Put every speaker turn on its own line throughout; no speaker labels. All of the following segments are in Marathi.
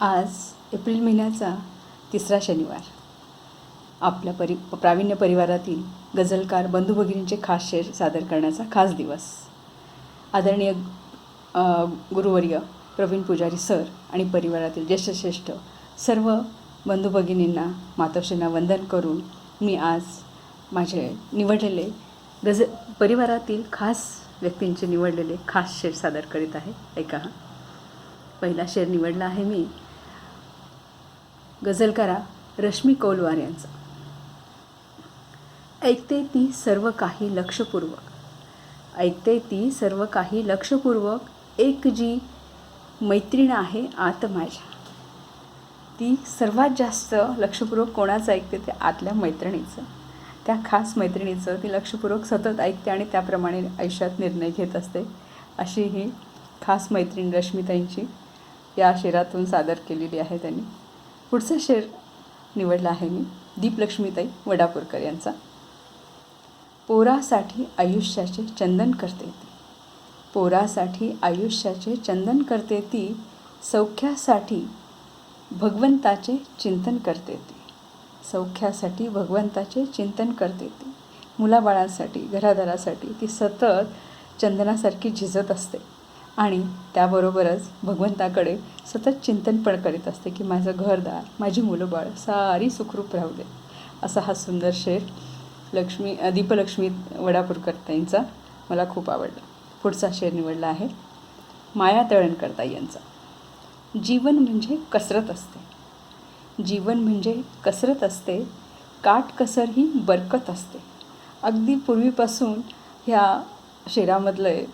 आज एप्रिल महिन्याचा तिसरा शनिवार. आपल्या परि प्रावीण्य परिवारातील गझलकार बंधू भगिनींचे खास शेर सादर करण्याचा खास दिवस. आदरणीय गुरुवर्य प्रवीण पुजारी सर आणि परिवारातील ज्येष्ठश्रेष्ठ सर्व बंधू भगिनींना मातोश्रींना वंदन करून मी आज माझे निवडलेले गझ परिवारातील खास व्यक्तींचे निवडलेले खास शेर सादर करीत आहे. ऐका हा. पहिला शेर निवडला आहे मी. गझलकारा रश्मी कौलवार यांचा. ऐकते ती सर्व काही लक्षपूर्वक. ऐकते ती सर्व काही लक्षपूर्वक. एक जी मैत्रीण आहे आत माझ्या. ती सर्वात जास्त लक्षपूर्वक कोणाचं ऐकते? ते आतल्या मैत्रिणीचं. त्या खास मैत्रिणीचं ती लक्षपूर्वक सतत ऐकते आणि त्याप्रमाणे आयुष्यात निर्णय घेत असते. अशी ही खास मैत्रीण रश्मिताईंची या शेरातून सादर केलेली आहे त्यांनी. पुढचा शेर निवडला आहे मी दीपलक्ष्मीताई वडापूरकर यांचा. पोरासाठी आयुष्याचे चंदन करते ती. पोरासाठी आयुष्याचे चंदन करते ती सौख्यासाठी भगवंताचे चिंतन करते ती. सौख्यासाठी भगवंताचे चिंतन करते ती. मुलाबाळांसाठी घरादारासाठी ती सतत चंदनासारखी झिजत असते. आणि त्याबरोबरच भगवंताकडे सतत चिंतन पण करीत असते की माझं घरदार माझी मुलं बाळ सारी सुखरूप राहू दे. असा हा सुंदर शेर लक्ष्मी दीपलक्ष्मी वडापूरकर ताईंचा मला खूप आवडला. पुढचा शेर निवडला आहे माया तळणकरता यांचा. जीवन म्हणजे कसरत असते. जीवन म्हणजे कसरत असते काटकसर ही बरकत असते. अगदी पूर्वीपासून ह्या शेरामधले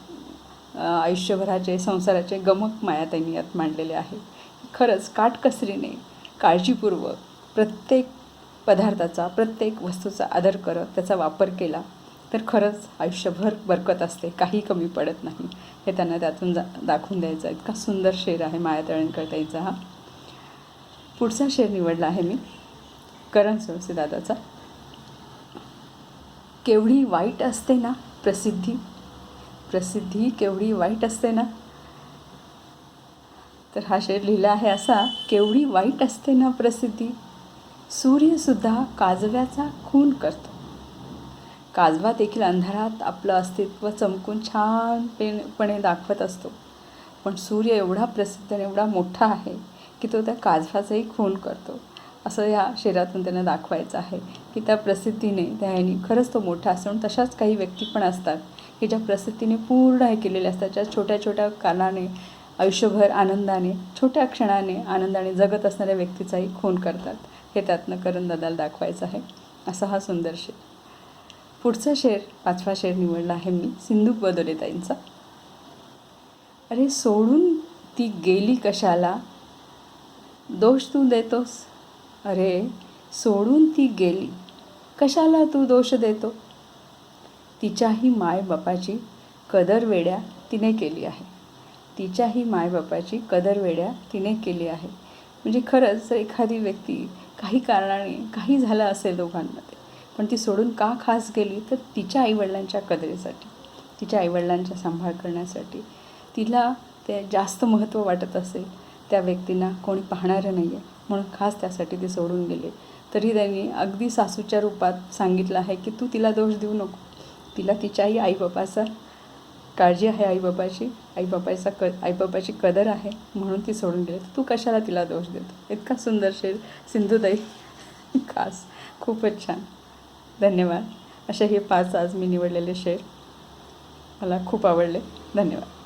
आयुष्यभराचे संसाराचे गमक माया त्यांनी यात मांडलेले आहे खरंच काटकसरीने काळजीपूर्वक प्रत्येक पदार्थाचा प्रत्येक वस्तूचा आदर करत त्याचा वापर केला तर खरंच आयुष्यभर बरकत असते काही कमी पडत नाही. हे त्यांना त्यातून जा दाखवून द्यायचं इतका सुंदर शेर आहे माया तळणकर ताईचा हा. पुढचा शेर निवडला आहे मी. करण सोळसे दादाचा. केवढी वाईट असते ना प्रसिद्धी. प्रसिद्धी केवढी वाईट असते ना? तर हा शेर लिहिला आहे असा केवढी वाईट असते ना प्रसिद्धी? सूर्यसुद्धा काजव्याचा खून करतो. काजवा देखील अंधारात आपलं अस्तित्व चमकून छानपणे दाखवत असतो. पण सूर्य एवढा प्रसिद्ध आणि एवढा मोठा आहे की तो त्या काजवाचाही खून करतो. असं या शेरातून त्यांना दाखवायचं आहे की त्या प्रसिद्धीने त्या ह्यानी खरंच तो मोठा असतो आणि तशाच काही व्यक्ती पण असतात की ज्या प्रसिद्धीने पूर्ण हे केलेल्या असतात ज्या छोट्या छोट्या कारणाने आयुष्यभर आनंदाने छोट्या क्षणाने आनंदाने जगत असणाऱ्या व्यक्तीचाही खून करतात. हे त्यातनं करण दादाला दाखवायचं आहे. असा हा सुंदर शेर. पुढचा शेर पाचवा शेर निवडला आहे मी सिंधू बदोलेताईंचा. अरे सोडून ती गेली कशाला? दोष तू देतोस? अरे सोडून ती गेली. कशाला तू दोष देतो? तिच्याही मायबापाची कदरवेड्या तिने केली आहे. तिच्याही मायबापाची कदरवेड्या तिने केली आहे. म्हणजे खरंच जर एखादी व्यक्ती काही कारणाने काही झालं असेल दोघांमध्ये पण ती सोडून का खास गेली? तर तिच्या आईवडिलांच्या कदरीसाठी तिच्या आईवडिलांचा सांभाळ करण्यासाठी तिला ते जास्त महत्त्व वाटत असेल. त्या व्यक्तींना कोणी पाहणारं नाही आहे म्हणून खास त्यासाठी ते सोडून गेले. तरी त्यांनी अगदी सासूच्या रूपात सांगितलं आहे की तू तिला दोष देऊ नको. तिला तिच्याही आईबापाचा काळजी आहे आईबापाची. आईबापाचा क आईबापाची कदर आहे. म्हणून ती सोडून गेली. तू कशाला तिला दोष देतो? इतका सुंदर शेर सिंधुदाई खास. खूपच छान. धन्यवाद. असे हे पाच आज मी निवडलेले शेर मला खूप आवडले. धन्यवाद.